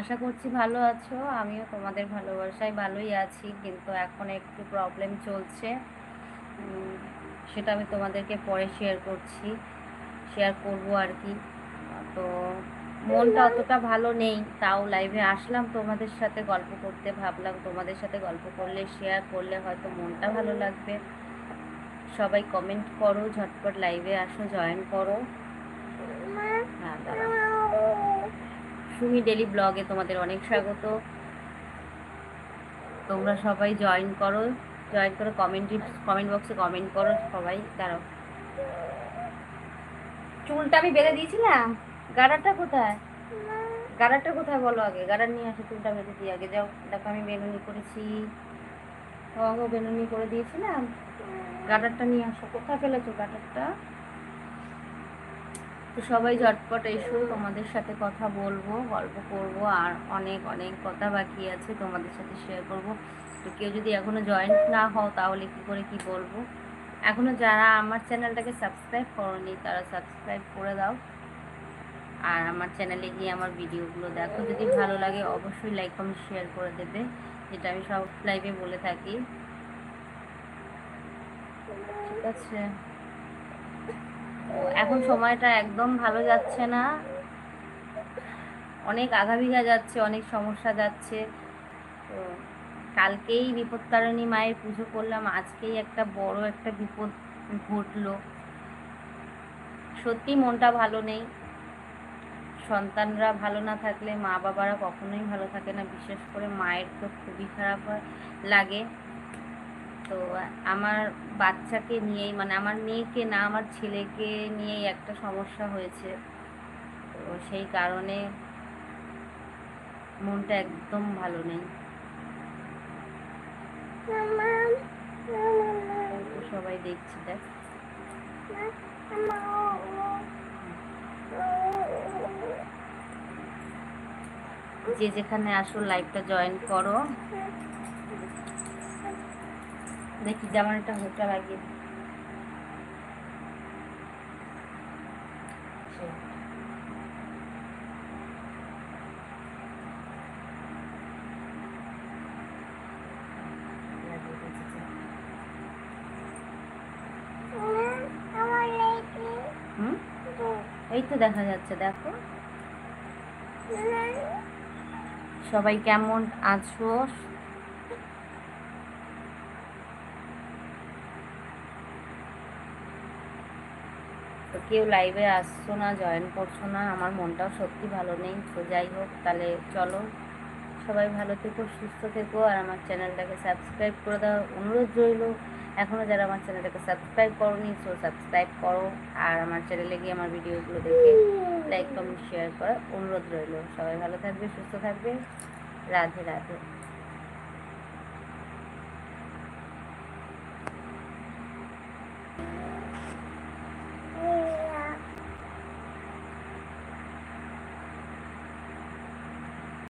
আশা করছি ভালো আছো। আমিও তোমাদের ভালোবাসায় ভালোই আছি, কিন্তু এখন একটু প্রবলেম চলছে। সেটা আমি তোমাদেরকে পরে শেয়ার করছি শেয়ার করব আর কি। তো মনটা অতটা ভালো নেই, তাও লাইভে আসলাম তোমাদের সাথে, গল্প করতে ভাবলাম তোমাদের সাথে গল্প করলে শেয়ার করলে হয়তো মনটা ভালো লাগবে। সবাই কমেন্ট করো, ঝটপট লাইভে আসো জয়েন করো হ্যাঁ দাঁড়াও সুমি ডেলি ব্লগে তোমাদের অনেক স্বাগত। তোমরা সবাই জয়েন করো জয়েন করো কমেন্ট কমেন্ট বক্সে কমেন্ট করো সবাই, দাঁড়াও। চুলটা আমি বেঁধে দিয়েছিলাম, গাড়াটা কোথায়? গাড়াটা কোথায় বলো আগে, গাড়া নিয়ে আসো, চুলটা বেঁধে দিই আগে যাও। দেখো আমি বেনুনি করেছি ও বেনুনি করে দিয়েছিলাম। গাডারটা নিয়ে আসো, কোথায় ফেলেছো গাডারটা? তো সবাই ঝটপট এসো, তোমাদের সাথে কথা বলব, গল্প করব, আর অনেক অনেক কথা বাকি আছে তোমাদের সাথে শেয়ার করব। তো কেউ যদি এখনও জয়েন্ট না হও তাহলে কি করে কি বলব? এখনও যারা আমার চ্যানেলটাকে সাবস্ক্রাইব করনি তারা সাবস্ক্রাইব করে দাও। আর আমার চ্যানেলে গিয়ে আমার ভিডিওগুলো দেখো। যদি ভালো লাগে অবশ্যই লাইক কমেন্ট শেয়ার করে দেবে। যেটা আমি সব লাইভে বলে থাকি। ঠিক আছে। এখন সময়টা একদম ভালো যাচ্ছে না। অনেক আঘাবিঘা যাচ্ছে, অনেক সমস্যা যাচ্ছে। তো কালকেই বিপত্তারিণী মায়ের পুজো করলাম, আজকেই একটা বড় একটা বিপদ ঘটলো। সত্যি মনটা ভালো নেই। সন্তানরা ভালো না থাকলে মা বাবারা কখনোই ভালো থাকে না। বিশেষ করে মায়ের তো খুবই খারাপ লাগে। তো আমার বাচ্চাকে নিয়েই মানে আমার মেয়েকে না, আমার ছেলেকে নিয়েই একটা সমস্যা হয়েছে। তো সেই কারণে মনটা একদম ভালো নেই। সবাই দেখছি, দেখ। যে যেখানে আসো লাইভটা জয়েন করো। দেখি যেমন একটা হোটা লাগিয়ে। এই তো দেখা যাচ্ছে দেখো। সবাই কেমন আছো? তো কেউ লাইভে আসছো না জয়েন করছ না, আমার মনটাও সত্যি ভালো নেই। তো যাই হোক, তাহলে চলো, সবাই ভালো থেকো, সুস্থ থেকো, আর আমার চ্যানেলটাকে সাবস্ক্রাইব করে দাও। অনুরোধ রইল এখনও যারা আমার চ্যানেলটাকে সাবস্ক্রাইব করোনি সো সাবস্ক্রাইব করো। আর আমার চ্যানেলে গিয়ে আমার ভিডিওগুলো দেখে লাইক কমেন্ট শেয়ার করার অনুরোধ রইল। সবাই ভালো থাকবে, সুস্থ থাকবে। রাধে রাধে।